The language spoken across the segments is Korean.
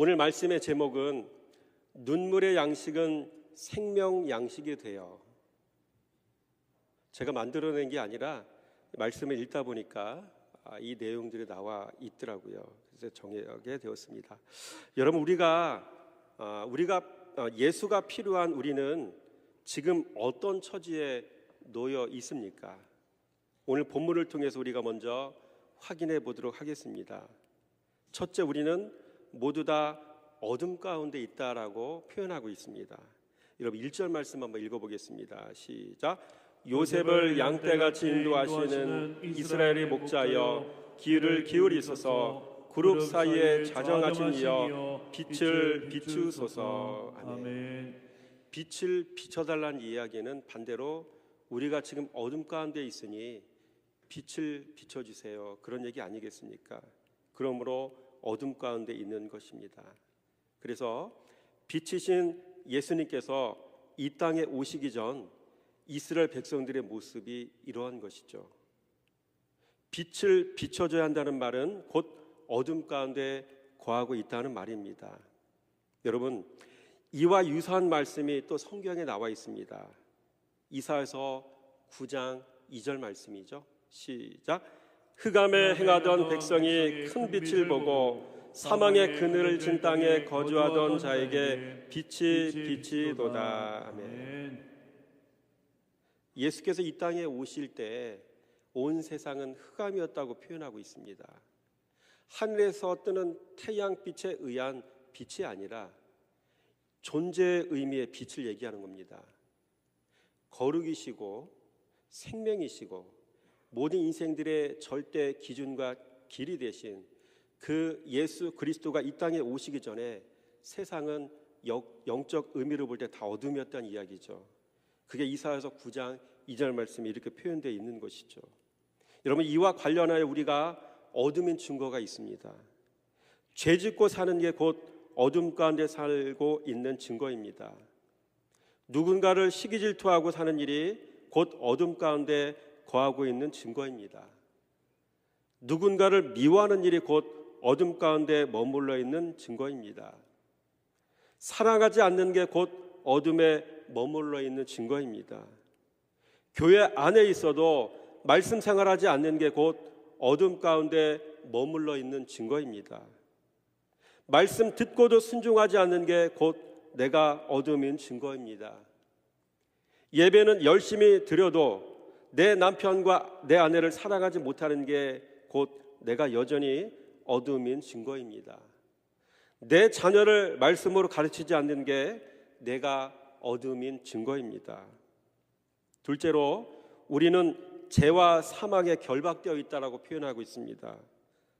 오늘 말씀의 제목은 눈물의 양식은 생명 양식이 되어 제가 만들어낸 게 아니라 말씀을 읽다 보니까 아, 이 내용들이 나와 있더라고요. 그래서 정하게 되었습니다. 여러분 우리가 아, 우리가 아, 예수가 필요한 우리는 지금 어떤 처지에 놓여 있습니까? 오늘 본문을 통해서 우리가 먼저 확인해 보도록 하겠습니다. 첫째 우리는 모두 다 어둠 가운데 있다라고 표현하고 있습니다. 여러분 1절 말씀 한번 읽어 보겠습니다. 시작. 요셉을 양떼같이 인도하시는 이스라엘의 목자여 귀를 기울이소서 그룹 사이에 자정하신 이여 빛을 비추소서 아멘. 빛을 비춰달라는 이야기는 반대로 우리가 지금 어둠 가운데 있으니 빛을 비춰주세요 그런 얘기 아니겠습니까? 그러므로 어둠 가운데 있는 것입니다. 그래서 빛이신 예수님께서 이 땅에 오시기 전 이스라엘 백성들의 모습이 이러한 것이죠. 빛을 비춰줘야 한다는 말은 곧 어둠 가운데 거하고 있다는 말입니다. 여러분, 이와 유사한 말씀이 또 성경에 나와 있습니다. 이사에서 9장 2절 말씀이죠. 시작. 흑암에 행하던 백성이 큰 빛을 보고 사망의 그늘을 진 땅에 거주하던 자에게 빛이 빛이도다. 아멘. 예수께서 이 땅에 오실 때 온 세상은 흑암이었다고 표현하고 있습니다. 하늘에서 뜨는 태양빛에 의한 빛이 아니라 존재의 의미의 빛을 얘기하는 겁니다. 거룩이시고 생명이시고 모든 인생들의 절대 기준과 길이 되신 그 예수 그리스도가 이 땅에 오시기 전에 세상은 영적 의미로 볼 때 다 어둠이었다는 이야기죠. 그게 이사에서 9장 2절 말씀이 이렇게 표현되어 있는 것이죠. 여러분 이와 관련하여 우리가 어둠인 증거가 있습니다. 죄 짓고 사는 게 곧 어둠 가운데 살고 있는 증거입니다. 누군가를 시기 질투하고 사는 일이 곧 어둠 가운데 거하고 있는 증거입니다. 누군가를 미워하는 일이 곧 어둠 가운데 머물러 있는 증거입니다. 사랑하지 않는 게 곧 어둠에 머물러 있는 증거입니다. 교회 안에 있어도 말씀 생활하지 않는 게 곧 어둠 가운데 머물러 있는 증거입니다. 말씀 듣고도 순종하지 않는 게 곧 내가 어둠인 증거입니다. 예배는 열심히 드려도 내 남편과 내 아내를 사랑하지 못하는 게 곧 내가 여전히 어둠인 증거입니다. 내 자녀를 말씀으로 가르치지 않는 게 내가 어둠인 증거입니다. 둘째로 우리는 죄와 사망에 결박되어 있다라고 표현하고 있습니다.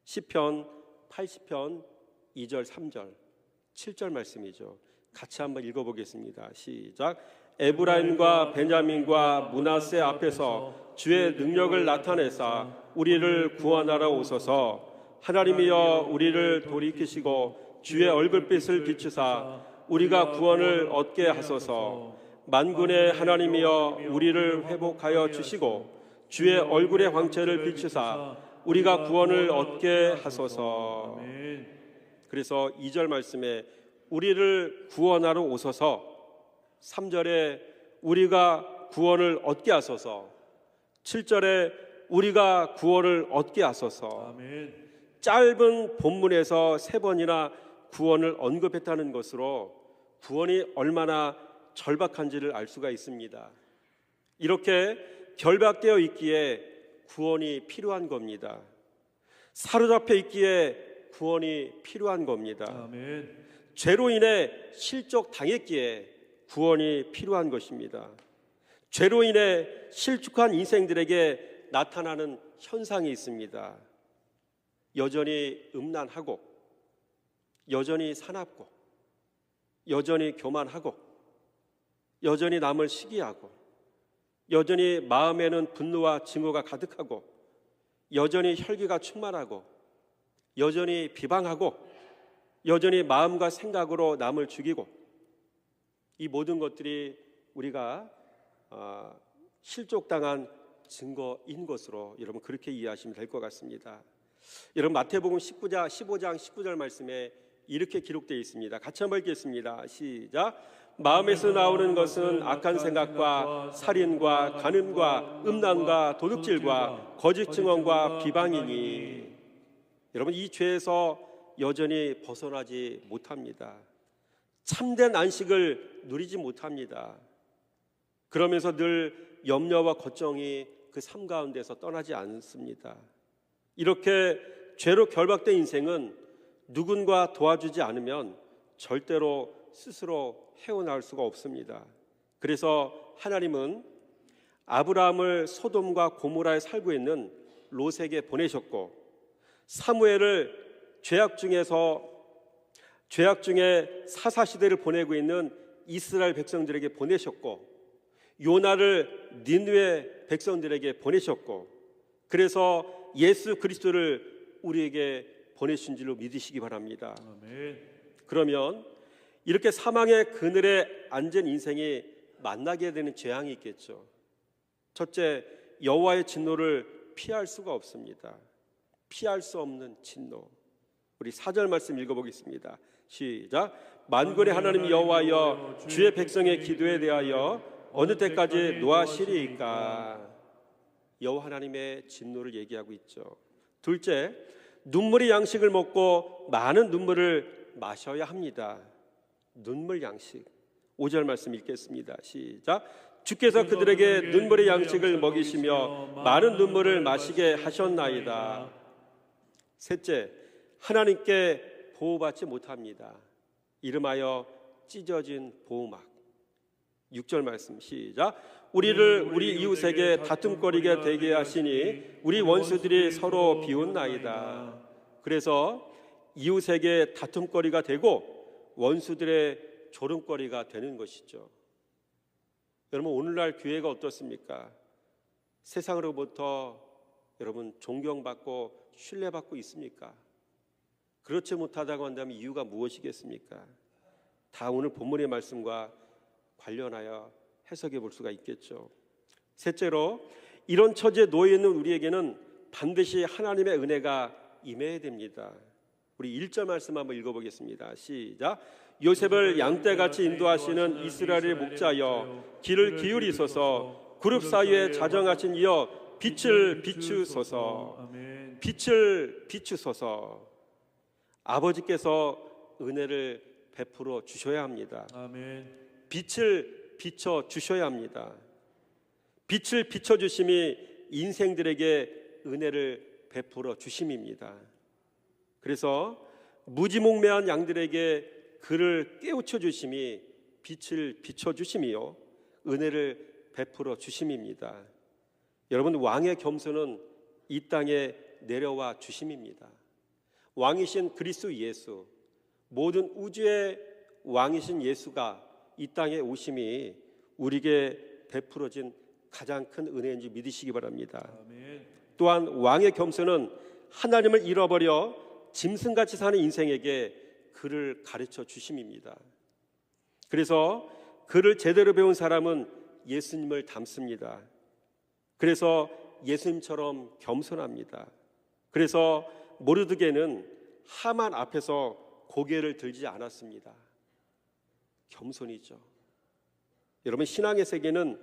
시편 80편 2절 3절 7절 말씀이죠. 같이 한번 읽어 보겠습니다. 시작. 에브라임과 베냐민과 문하세 앞에서 주의 능력을 나타내사 우리를 구원하러 오소서. 하나님이여 우리를 돌이키시고 주의 얼굴빛을 비추사 우리가 구원을 얻게 하소서. 만군의 하나님이여 우리를 회복하여 주시고 주의 얼굴의 황채를 비추사 우리가 구원을 얻게 하소서. 그래서 2절 말씀에 우리를 구원하러 오소서 3절에 우리가 구원을 얻게 하소서 7절에 우리가 구원을 얻게 하소서 아멘. 짧은 본문에서 세 번이나 구원을 언급했다는 것으로 구원이 얼마나 절박한지를 알 수가 있습니다. 이렇게 결박되어 있기에 구원이 필요한 겁니다. 사로잡혀 있기에 구원이 필요한 겁니다. 아멘. 죄로 인해 실족 당했기에 구원 이 필요한 것입니다. 죄로 인해 실족한 인생들에게 나타나는 현상이 있습니다. 여전히 음란하고, 여전히 사납고, 여전히 교만하고, 여전히 남을 시기하고, 여전히 마음에는 분노와 증오가 가득하고, 여전히 혈기가 충만하고, 여전히 비방하고, 여전히 마음과 생각으로 남을 죽이고, 이 모든 것들이 우리가 어, 실족당한 증거인 것으로 여러분 그렇게 이해하시면 될 것 같습니다. 여러분 마태복음 19장 15장 19절 말씀에 이렇게 기록되어 있습니다. 같이 한번 읽겠습니다. 시작. 마음에서 나오는 것은 악한 생각과 살인과 간음과 음란과 도둑질과 거짓 증언과 비방이니 여러분 이 죄에서 여전히 벗어나지 못합니다. 참된 안식을 누리지 못합니다. 그러면서 늘 염려와 걱정이 그 삶 가운데서 떠나지 않습니다. 이렇게 죄로 결박된 인생은 누군가 도와주지 않으면 절대로 스스로 헤어나올 수가 없습니다. 그래서 하나님은 아브라함을 소돔과 고모라에 살고 있는 롯에게 보내셨고 사무엘을 죄악 중에서 죄악 중에 사사 시대를 보내고 있는 이스라엘 백성들에게 보내셨고 요나를 니느웨 백성들에게 보내셨고 그래서 예수 그리스도를 우리에게 보내신 줄로 믿으시기 바랍니다. 아멘. 그러면 이렇게 사망의 그늘에 앉은 인생이 만나게 되는 재앙이 있겠죠. 첫째, 여호와의 진노를 피할 수가 없습니다. 피할 수 없는 진노. 우리 사절 말씀 읽어보겠습니다. 시작. 만군의 하나님 여호와여 주의 백성의 기도에 대하여 어느 때까지 노하시리이까? 여호와 하나님의 진노를 얘기하고 있죠. 둘째, 눈물의 양식을 먹고 많은 눈물을 마셔야 합니다. 눈물 양식. 5절 말씀 읽겠습니다. 시작. 주께서 그들에게 눈물의 양식을 먹이시며 많은 눈물을 마시게 하셨나이다. 셋째, 하나님께 보호받지 못합니다. 이름하여 찢어진 보호막. 6절 말씀 시작. 우리를 우리 이웃에게 다툼거리게 되게 하시니 우리 원수들이 서로 비웃나이다. 그래서 이웃에게 다툼거리가 되고 원수들의 조롱거리가 되는 것이죠. 여러분 오늘날 교회가 어떻습니까? 세상으로부터 여러분 존경받고 신뢰받고 있습니까? 그렇지 못하다고 한다면 이유가 무엇이겠습니까? 다 오늘 본문의 말씀과 관련하여 해석해 볼 수가 있겠죠. 셋째로 이런 처지에 놓여 있는 우리에게는 반드시 하나님의 은혜가 임해야 됩니다. 우리 1절 말씀 한번 읽어 보겠습니다. 시작. 요셉을 양떼같이 인도하시는 이스라엘의 목자여 길을 기울이소서 그룹 사이에 자정하신 이여 빛을 비추소서. 빛을 비추소서 아버지께서 은혜를 베풀어 주셔야 합니다. 아멘. 빛을 비춰 주셔야 합니다. 빛을 비춰 주심이 인생들에게 은혜를 베풀어 주심입니다. 그래서 무지몽매한 양들에게 그를 깨우쳐 주심이 빛을 비춰 주심이요 은혜를 베풀어 주심입니다. 여러분 왕의 겸손은 이 땅에 내려와 주심입니다. 왕이신 그리스도 예수 모든 우주의 왕이신 예수가 이 땅에 오심이 우리에게 베풀어진 가장 큰 은혜인지 믿으시기 바랍니다. 아멘. 또한 왕의 겸손은 하나님을 잃어버려 짐승같이 사는 인생에게 그를 가르쳐 주심입니다. 그래서 그를 제대로 배운 사람은 예수님을 닮습니다. 그래서 예수님처럼 겸손합니다. 그래서 모르드게는 하만 앞에서 고개를 들지 않았습니다. 겸손이죠. 여러분 신앙의 세계는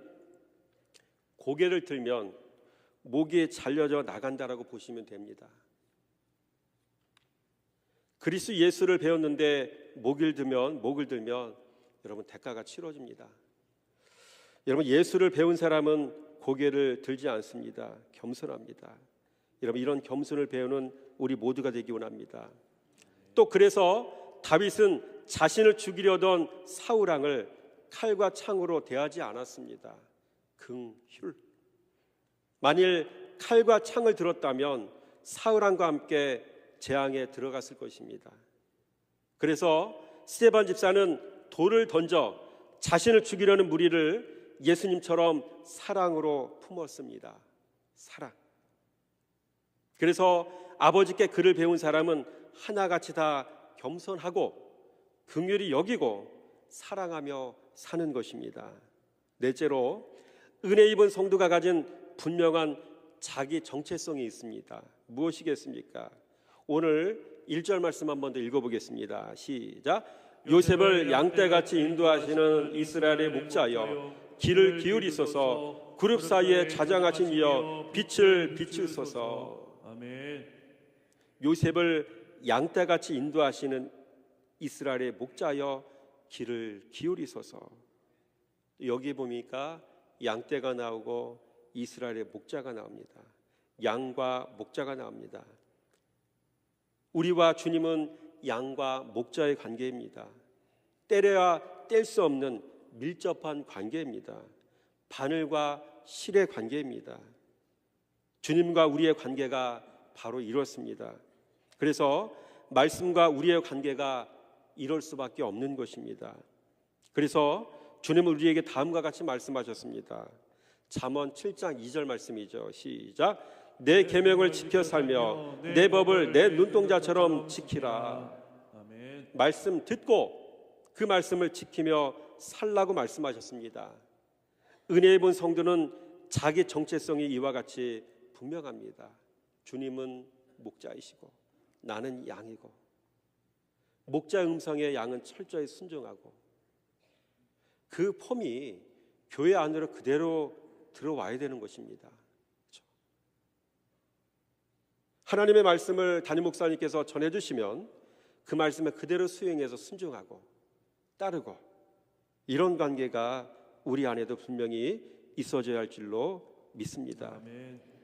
고개를 들면 목이 잘려져 나간다라고 보시면 됩니다. 그리스 예수를 배웠는데 목을 들면 목을 들면 여러분 대가가 치러집니다. 여러분 예수를 배운 사람은 고개를 들지 않습니다. 겸손합니다. 여러분 이런 겸손을 배우는 우리 모두가 되기 원합니다. 또 그래서 다윗은 자신을 죽이려던 사울왕을 칼과 창으로 대하지 않았습니다. 긍휼. 만일 칼과 창을 들었다면 사울왕과 함께 재앙에 들어갔을 것입니다. 그래서 스테반 집사는 돌을 던져 자신을 죽이려는 무리를 예수님처럼 사랑으로 품었습니다. 사랑. 그래서 아버지께 그를 배운 사람은 하나같이 다 겸손하고 긍휼히 여기고 사랑하며 사는 것입니다. 넷째로 은혜 입은 성도가 가진 분명한 자기 정체성이 있습니다. 무엇이겠습니까? 오늘 1절 말씀 한 번 더 읽어보겠습니다. 시작. 요셉을 양떼같이 인도하시는 이스라엘의 목자여 길을 기울이소서 그룹 사이에 자장하신 이여 빛을 비추소서. 요셉을 양떼같이 인도하시는 이스라엘의 목자여 길을 기울이소서 여기 보니까 양떼가 나오고 이스라엘의 목자가 나옵니다. 양과 목자가 나옵니다. 우리와 주님은 양과 목자의 관계입니다. 때려야 뗄 수 없는 밀접한 관계입니다. 바늘과 실의 관계입니다. 주님과 우리의 관계가 바로 이렇습니다. 그래서 말씀과 우리의 관계가 이럴 수밖에 없는 것입니다. 그래서 주님은 우리에게 다음과 같이 말씀하셨습니다. 잠언 7장 2절 말씀이죠. 시작. 내 계명을 지켜 살며 내 법을 내 눈동자처럼 지키라. 말씀 듣고 그 말씀을 지키며 살라고 말씀하셨습니다. 은혜 입은 성도는 자기 정체성이 이와 같이 분명합니다. 주님은 목자이시고 나는 양이고 목자 음성에 양은 철저히 순종하고 그 폼이 교회 안으로 그대로 들어와야 되는 것입니다. 그렇죠? 하나님의 말씀을 담임 목사님께서 전해주시면 그 말씀을 그대로 수행해서 순종하고 따르고 이런 관계가 우리 안에도 분명히 있어져야 할 줄로 믿습니다. 아멘.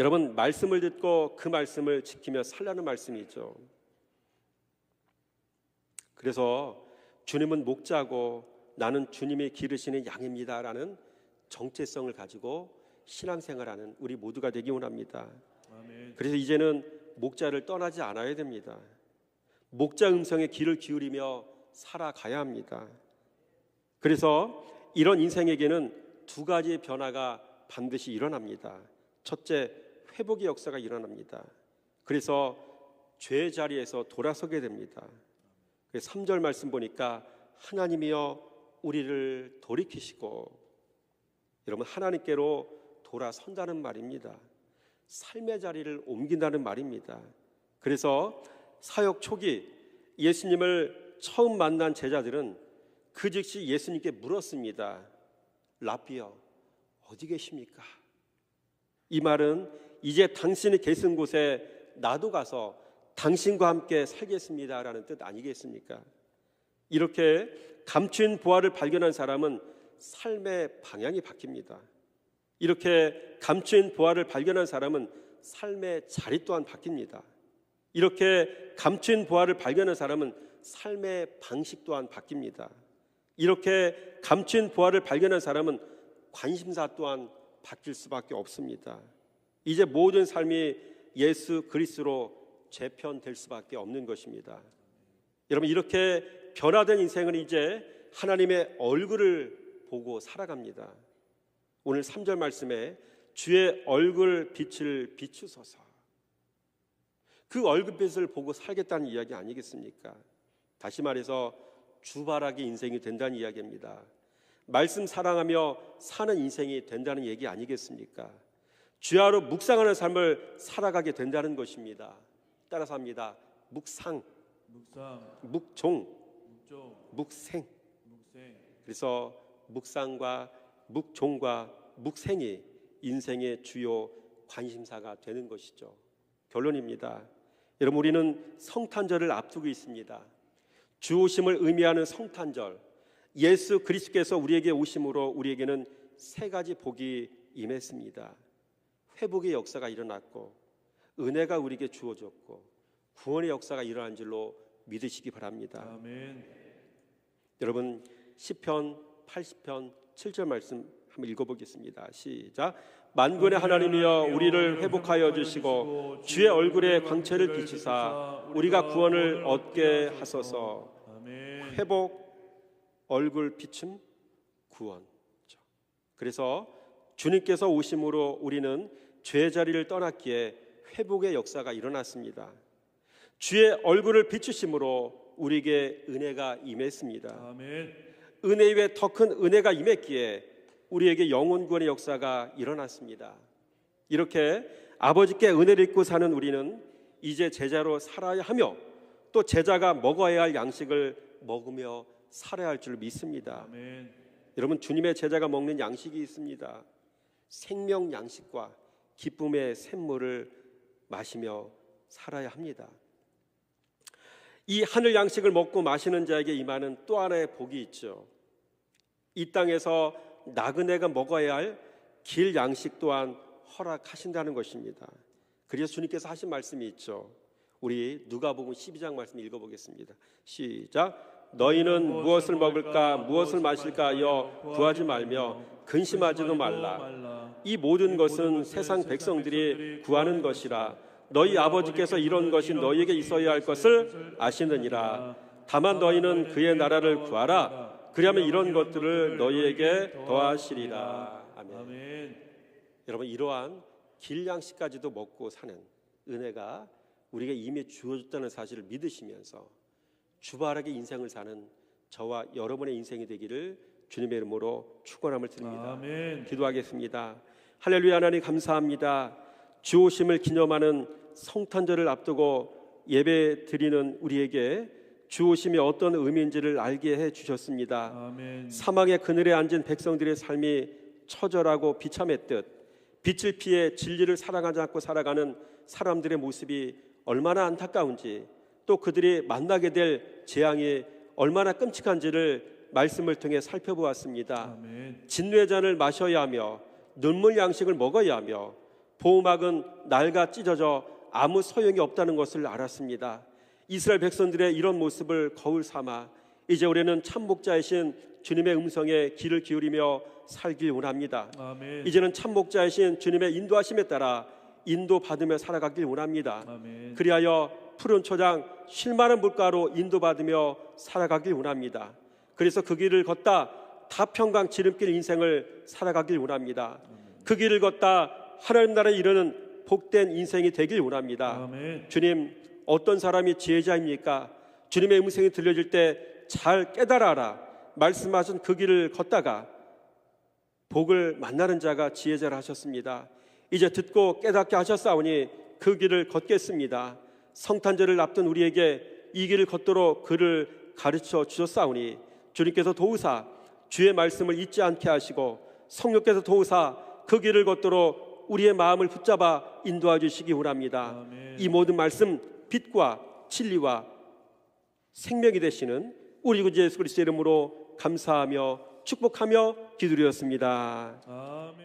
여러분 말씀을 듣고 그 말씀을 지키며 살라는 말씀이죠. 그래서 주님은 목자고 나는 주님이 기르시는 양입니다라는 정체성을 가지고 신앙생활하는 우리 모두가 되기 원합니다. 아멘. 그래서 이제는 목자를 떠나지 않아야 됩니다. 목자 음성에 귀를 기울이며 살아가야 합니다. 그래서 이런 인생에게는 두 가지의 변화가 반드시 일어납니다. 첫째, 회복의 역사가 일어납니다. 그래서 죄의 자리에서 돌아서게 됩니다. 3절 말씀 보니까 하나님이여 우리를 돌이키시고 여러분 하나님께로 돌아선다는 말입니다. 삶의 자리를 옮긴다는 말입니다. 그래서 사역 초기 예수님을 처음 만난 제자들은 그 즉시 예수님께 물었습니다. 라비어 어디 계십니까? 이 말은 이제 당신이 계신 곳에 나도 가서 당신과 함께 살겠습니다라는 뜻 아니겠습니까? 이렇게 감춘 보화를 발견한 사람은 삶의 방향이 바뀝니다. 이렇게 감춘 보화를 발견한 사람은 삶의 자리 또한 바뀝니다. 이렇게 감춘 보화를 발견한 사람은 삶의 방식 또한 바뀝니다. 이렇게 감춘 보화를 발견한 사람은 관심사 또한 바뀔 수밖에 없습니다. 이제 모든 삶이 예수 그리스도로 재편될 수밖에 없는 것입니다. 여러분 이렇게 변화된 인생은 이제 하나님의 얼굴을 보고 살아갑니다. 오늘 3절 말씀에 주의 얼굴 빛을 비추소서. 그 얼굴빛을 보고 살겠다는 이야기 아니겠습니까? 다시 말해서 주바라기 인생이 된다는 이야기입니다. 말씀 사랑하며 사는 인생이 된다는 얘기 아니겠습니까? 주야로 묵상하는 삶을 살아가게 된다는 것입니다. 따라서 합니다. 묵상, 묵상, 묵종, 묵종, 묵생. 묵생. 그래서 묵상과 묵종과 묵생이 인생의 주요 관심사가 되는 것이죠. 결론입니다. 여러분 우리는 성탄절을 앞두고 있습니다. 주 오심을 의미하는 성탄절. 예수 그리스도께서 우리에게 오심으로 우리에게는 세 가지 복이 임했습니다. 회복의 역사가 일어났고 은혜가 우리에게 주어졌고 구원의 역사가 일어난 줄로 믿으시기 바랍니다. 아멘. 여러분 시편 80편 7절 말씀 한번 읽어보겠습니다. 시작. 만군의 하나님이여 우리를 회복하여 주시고 주의 얼굴에 광채를 비추사 우리가 구원을 얻게 하소서. 회복, 얼굴 비춤, 구원. 그래서 주님께서 오심으로 우리는 죄 자리를 떠났기에 회복의 역사가 일어났습니다. 주의 얼굴을 비추심으로 우리에게 은혜가 임했습니다. 아멘. 은혜 위에 더큰 은혜가 임했기에 우리에게 영혼 구원의 역사가 일어났습니다. 이렇게 아버지께 은혜를 입고 사는 우리는 이제 제자로 살아야 하며 또 제자가 먹어야 할 양식을 먹으며 살아야 할 줄 믿습니다. 아멘. 여러분 주님의 제자가 먹는 양식이 있습니다. 생명 양식과 기쁨의 샘물을 마시며 살아야 합니다. 이 하늘 양식을 먹고 마시는 자에게 임하는 또 하나의 복이 있죠. 이 땅에서 나그네가 먹어야 할 길 양식 또한 허락하신다는 것입니다. 그래서 주님께서 하신 말씀이 있죠. 우리 누가복음 12장 말씀 읽어보겠습니다. 시작. 너희는 무엇을 먹을까 무엇을 마실까여 구하지 말며 근심하지도 말라. 이 모든 것은 세상 백성들이 구하는 것이라. 너희 아버지께서 이런 것이 너희에게 있어야 할 것을 아시느니라. 다만 너희는 그의 나라를 구하라. 그리하면 이런 것들을 너희에게 더하시리라. 아멘. 아멘. 여러분 이러한 길 양식까지도 먹고 사는 은혜가 우리가 이미 주어졌다는 사실을 믿으시면서 주발하게 인생을 사는 저와 여러분의 인생이 되기를 주님의 이름으로 축원함을 드립니다. 아멘. 기도하겠습니다. 할렐루야 하나님 감사합니다. 주 오심을 기념하는 성탄절을 앞두고 예배 드리는 우리에게 주 오심이 어떤 의미인지를 알게 해 주셨습니다. 아멘. 사망의 그늘에 앉은 백성들의 삶이 처절하고 비참했듯 빛을 피해 진리를 사랑하지 않고 살아가는 사람들의 모습이 얼마나 안타까운지 또 그들이 만나게 될 재앙이 얼마나 끔찍한지를 말씀을 통해 살펴보았습니다. 아멘. 진뇌 잔을 마셔야 하며 눈물 양식을 먹어야 하며 보호막은 낡아 찢어져 아무 소용이 없다는 것을 알았습니다. 이스라엘 백성들의 이런 모습을 거울 삼아 이제 우리는 참 목자이신 주님의 음성에 귀를 기울이며 살길 원합니다. 아멘. 이제는 참 목자이신 주님의 인도하심에 따라 인도 받으며 살아가길 원합니다. 아멘. 그리하여 푸른 초장 쉴만한 물가로 인도받으며 살아가길 원합니다. 그래서 그 길을 걷다 다평강 지름길 인생을 살아가길 원합니다. 그 길을 걷다 하나님 나라에 이르는 복된 인생이 되길 원합니다. 아멘. 주님 어떤 사람이 지혜자입니까? 주님의 음성이 들려질 때 잘 깨달아라 말씀하신 그 길을 걷다가 복을 만나는 자가 지혜자라 하셨습니다. 이제 듣고 깨닫게 하셨사오니 그 길을 걷겠습니다. 성탄절을 앞둔 우리에게 이 길을 걷도록 그를 가르쳐 주셨사오니 주님께서 도우사 주의 말씀을 잊지 않게 하시고 성령께서 도우사 그 길을 걷도록 우리의 마음을 붙잡아 인도해 주시기 원합니다. 아멘. 이 모든 말씀 빛과 진리와 생명이 되시는 우리 구주 예수 그리스도 이름으로 감사하며 축복하며 기도드렸습니다. 아멘.